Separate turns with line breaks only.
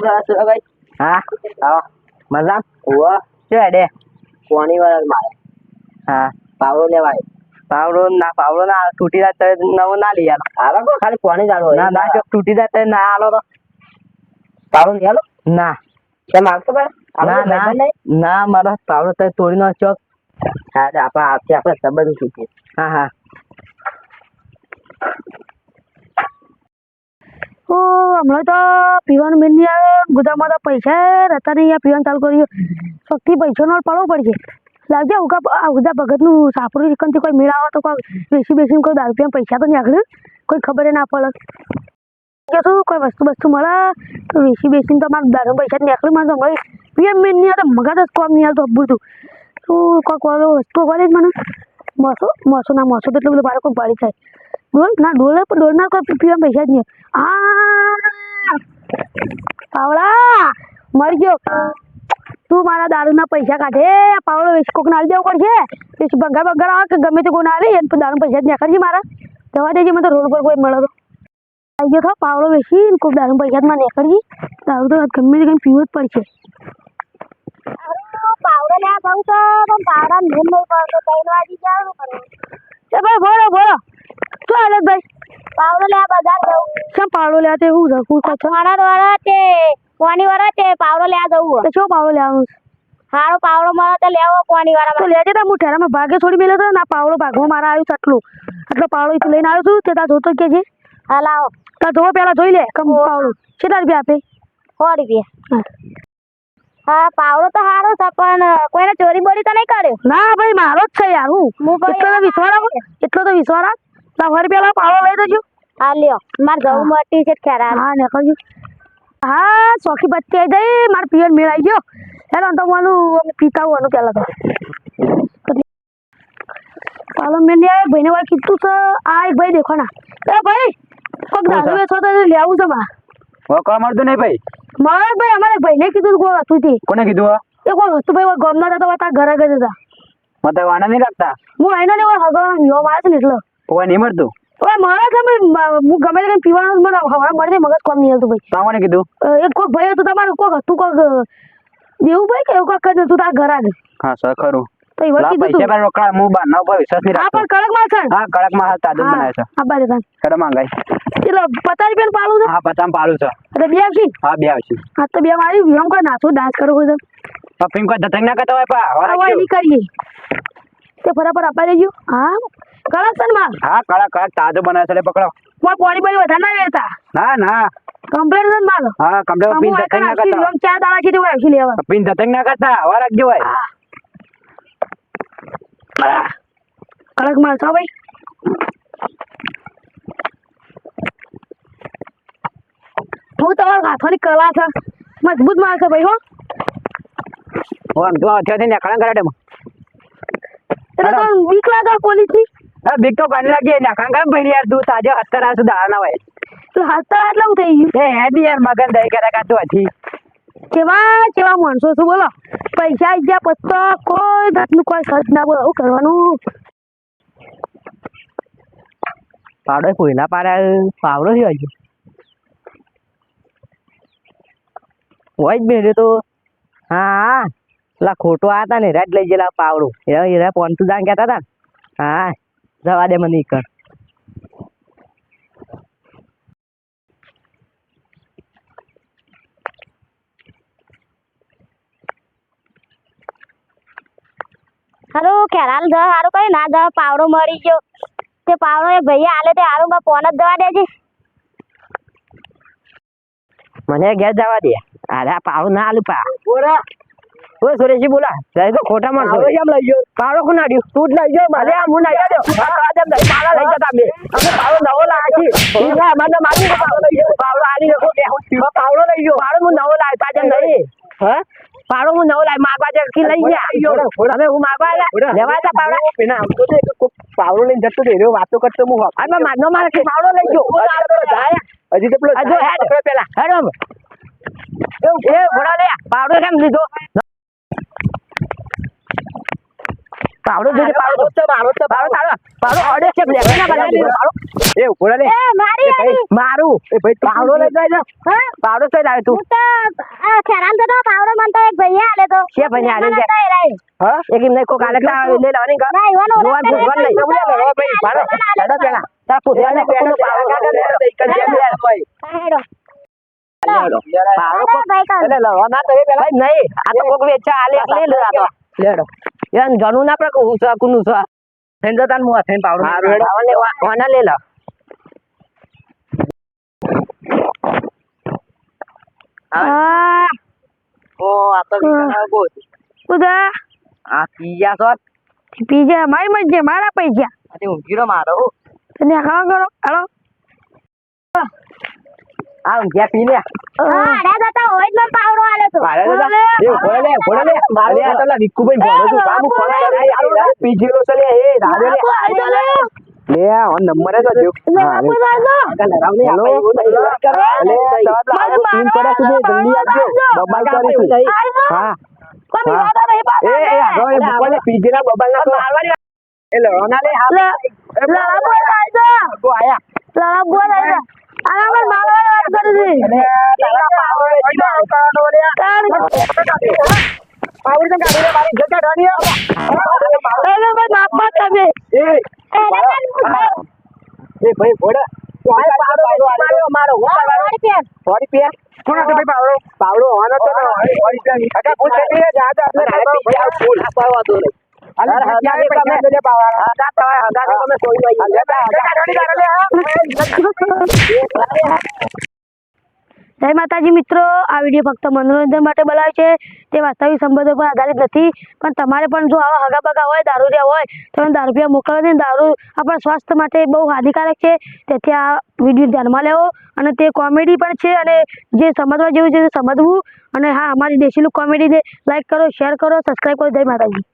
શું કરે છે ભાઈ
હા
આવો
મજા
ઓવા
શું હેડે
કોની વાર મારે
હા
પાવડો લેવાય
પાવડો ના પાવડો ના તૂટી જાય તો નવો ના લઈ આલો
હાલો કો ખાલી કોણી જાળો
ના ના જો તૂટી જાય તો ના આલો તો
પાવડો લઈ આલો
ના
કેમ આવતો ભાઈ
ના ના ના મારો પાવડો તો તોડી નો ચોક
હા આપણે આપથી આપણે સંબંધ
હા હા
ઓ, હમણાં તો પીવાનું મેળ નહીં આવ્યો. ગુદામાં તો પૈસા રહેતા નહીં આ પીવાનું ચાલુ કર્યું. શક્તિ પૈસાનો પડવો પડશે. લાગજે આ ઉગા ભગતનું સાપરું ચિકનથી કોઈ મેળ આવે તો કોઈ બેસી બેસીને કોઈ દારૂ પીવાનું પૈસા તો નહીં આગળ. કોઈ ખબર ના પડે. શું, કોઈ વસ્તુ વસ્તુ મળે, તો બેસી બેસીને તો મારે દારૂ પૈસા નીકળી મારે તો ભાઈ પીએમ મેળ નહીં આવતો મગજ જ કોમ નહીં આવતો અબ્બુ તું તું કોઈ વસ્તુ મળે જ મને? મોસો મોસો ના મોસો તો એટલું બધું બાળકો પાડી થાય ડોલ ના ડોલે પણ ડોલ ના કોઈ પીવા પૈસા જ નહીં. આ! પાવડા! મરી ગયો. તું મારા દારૂના પૈસા કાઢે. પાવડો વેચ કોક નાળી દેવો પડશે. પછી ભંગાર ભંગાર આવે કે ગમે તે કોઈ ના આવે એને પણ દારૂ પૈસા જ નાખે છે મારા? જવા દેજે મને તો રોડ પર કોઈ મળે તો. આવી ગયો થો પાવડો વેચી ને કોઈ દારૂ પૈસા જ માં નીકળજી દારૂ તો ગમે તે કંઈ પીવું જ પડશે.
પાવડો લેવા જાઉં તો પણ પાવડા નહીં પડતો ત્રણ વાગી
જાવ ભાઈ બોલો બોલો શું હાલત ભાઈ.
પાવડો લેવા બજાર જવું
શું પાવડો લેવા તે? હું છે શું
મારા દ્વારા તે. કોની વાળા તે. પાવડો લેવા જવું
તો શું પાવડો લેવાનું?
હારો પાવડો મારો તો લેવો કોની
તો લેજે તા હું ઠેરામાં ભાગે છોડી મેલ્યો તો ને પાવડો ભાગમાં મારા આવ્યું છે આટલું. પાવડો અહીંથી લઈને આવ્યો છું તે તા જોતો કે છે.
હા લાવો.
તા જોવો પેલા જોઈ લે કમ પાવડો. કેટલા રૂપિયા આપે?
સો રૂપિયા. હા. પાવડો તો સારો છે પણ કોઈને ચોરી બોરી તો નહીં કર્યો?
ના ભાઈ મારો જ છે યાર હું.
હું
એટલો તો વિશ્વાસ એટલો તો વિશ્વાસ ફરી પેલા પાળો લઈ દેજો.
હા લ્યો મારે ઘઉં મોટી છે ખેરા
હા નીકળજો. હા ચોકી બત્તી આવી જઈ મારે પિયર મેળ આવી ગયો. હેલો તો મારું પીતા હોવાનું પેલા તો. પાલો મેં લે ભાઈને વાળ કીધું છે આ એક ભાઈ દેખો ના. એ ભાઈ કોક દારૂ વેચો તો? લેવું છે માં
વખવા મળતું નહીં ભાઈ?
મારે ભાઈ અમારે ભાઈને કીધું કોણ હતું તે
કોને કીધું આ?
એ કોઈ હતું ભાઈ ગમના હતા તા ઘરે ગઈ હતા
મને વાણા નહીં રાખતા?
હું આઈને ને હગવાનો યો મારે છે ને એટલે.
કોઈ નહીં મળતું?
હવે મારા છે ભાઈ હું ગમે તે પીવાનું મને હવા મળે મગજ કોમ નહીં હતું ભાઈ.
તા કીધું?
એક કોઈક ભાઈ હતું તમારું કોઈક હતું કોઈક દેવું ભાઈ કે કોઈક જ હતું તારા ઘર આગળ
હા સર ખરું
તો એ
લા
કીધું
પૈસા પર રોકડા હું બારના ઉપર વિશ્વાસ નહીં રાખતો.
પણ કડકમાં છે.
હા કડકમાં હાથ તાજું બનાવે છે.
હા બારે તાન.
કડક માંગાઈ
એટલે પચાસ રૂપિયા પાલું છે?
હા
એટલે બે આવશે?
હા બે આવશે.
હા તો બે મારી એમ કોઈ નાચો ડાન્સ કરો તો
પપ્પી કોઈ ધતંગ ના કરતો હોય પા.
હવે
વરાજો.
એની કરીએ. તે ફટાફટ આપવા દેજો. હા.
હા કડક કડક તાજું બનાવે છે પકડો.
કોઈ પાણી પાણી વધારે ના વેરતા?
ના ના.
કમ્પ્લેટ છે માલ
હા ના કરતા.
ચાર દાડા કીધું હોય આવશે લેવા
પીન ધતંગ ના કરતા હવા રાખજો ભાઈ
કડક માલ છો ભાઈ? હું તમારો હાથોની કલા છે. મજબૂત માલ છે ભાઈ હો.
ઓમ તો અત્યારે ને નેકળા કરાડે
એટલે તો બીક લાગે
પોલીસની બીક તો પાણી લાગી નેકળા કામ ભાઈ યાર તું તાજો હતર આ દાડા ના હોય
તું હતર એટલે હું થઈ ગયું?
એ હેડી યાર મગન દઈ કરે કાતું હતી
કેવા કેવા માણસો છું બોલો. પૈસા આઈ ગયા પછી કોઈ જાતનું કોઈ ખર્ચ ના બોલો. કરવાનું?
પાવડો કોઈના પાડે પાવડો છે હજુ. હોય જ મેળ્યો તો. હા પેલા ખોટો આતા ને રાત લઈ ગયેલા પાવડો. એરા પોન તું જાણ કહેતા હતા હા. જવા દે મને કર
હારું ખેરાલ જ હારું કઈ ના જ પાવડો મળી ગયો. તે પાવડો એ ભૈયા આલે તે હારું માં ફોન જ જવા દેજે.
મને ઘેર જવા દે. અરે પાવડો ના આલુ પા. બોલા ઓય સુરેશજી બોલા. જાય તો ખોટા માં પાવડો કેમ લઈ ગયો પાડો કોણ આડ્યો તું જ લઈ ગયો મને આ હું લઈ ગયો આ જેમ લઈ પાવડો લઈ જતા બે અમે પાવડો નવો છીએ ઠીક મને મારી પાવડો લઈ ગયો પાવડો આની રખો કે હું. પાવડો લઈ ગયો પાવડો હું નવો લાય તા જેમ નહીં હે? પાડો હું નવો લાય માગવા જે કી લઈ ગયા. હવે હું માગવા આયા લેવા તા પાવડો. પેલા આમ તો પાવડો લઈને જતો રહ્યો વાતો કરતો હું અરે મારનો મારે પાવડો લઈ ગયો. હજી તો પેલો હેડ. પેલા. હેડ. એ ઘોડા લે. પાવડો કેમ લીધો? પાવડો જોજે પાવડો પાવડો. તારો પાવડો ઓર્ડર છે લે ના બનાવી પાવડો. એ ઊભો રે.
એ મારી
ભાઈ મારું. એ ભાઈ પાવડો લઈ જાય
હા?
પાવડો કઈ લાવે તું.
તો આ ખેરાલ તો પાવડો મન તો એક ભૈયા આલે તો.
કે ભૈયા આલે છે?
તો.
હા? એક ઇમને કો કાલે તા લે લાવની કર
ના, ઈવાનો
ભગવાન
ભૂગવાન
લઈ લે લે ભાઈ પાડો. હેડો પેલા. તાર પુત્રને કોકનો પાવડો કાઢે લે તો એક જ લે ભાઈ.
પાડો.
પાવડો
કાં.
એટલે લડવા ના તો પેલા ભાઈ નહીં. આ તો કોક વેચા આલે. લે લે આ તો. લેડો યાર જણું ના પડે હું છે કુનું છે થઈને તો તાર મુઆ થઈને પાવડો આવને વાના લે લો.
આ
ઓ આ તો બહુ
ઉદા
આ પીયા છો?
પીજા મારી મરજી મારા પૈસા
આ ઊંઘીરો મારો.
તને ખાવા કરો. હાલો.
આ ઊંઘ્યા પી લે.
હા, અરે જતા હોય જ પાવડો આલે તો.
તો જા- એ ભોળે ભોળે મારે આ તો લા વિક્કુભાઈ ભોળે તું કામ ફોન કરે યાર પીજીરો છે એ રાડે લે લે. આ નંબર તો જો હા લે. લરાવ ને. આપણે એવું નહીં કરો લે તબ
મારે
પડે સુધી જલ્દી આવજો બબાલ કરીશું. હા.
કોઈ
હા.
નહીં પાડો.
એ એ આગળ એ પીજીરા બબાલ ના મારવાની એ લડવાના લે હા.
લડા બોલ.
આયા.
લડા બોલ આવજો. આ આપણે મારવાની વાત કરી હતી.
લે
તાર-
પાવર તો ગાડી મારી જગ્યા ઢાણી
એટલે ભાઈ માપમાં તમે.
એ ભાઈ પાવડો મારો મારો હું
હા, મારી પેન.
સોરી પે કોણ હતો ભાઈ પાવડો પાવડો હોવાનો તો સોરી પે કાકા ફૂલ થઈ ગયા જા જા ફૂલ પાવા દો અરે કે તમે લે પાવા
જય માતાજી મિત્રો, આ વીડિયો ફક્ત મનોરંજન માટે બનાવ્યો છે. તે વાસ્તવિક સંબંધો પર આધારિત નથી. પણ તમારે પણ જો આવા હગાબગા હોય દારૂડિયા હોય, તો એને દારૂ પીવા મોકલવા દે દારૂ આપણા સ્વાસ્થ્ય માટે બહુ હાનિકારક છે. તેથી આ વીડિયો ધ્યાનમાં લેવો અને તે કોમેડી પણ છે અને જે સમજવા જેવું છે તે સમજવું. અને હા, અમારી દેશીલું કોમેડી લાઈક કરો શેર કરો સબસ્ક્રાઈબ કરો. જય માતાજી.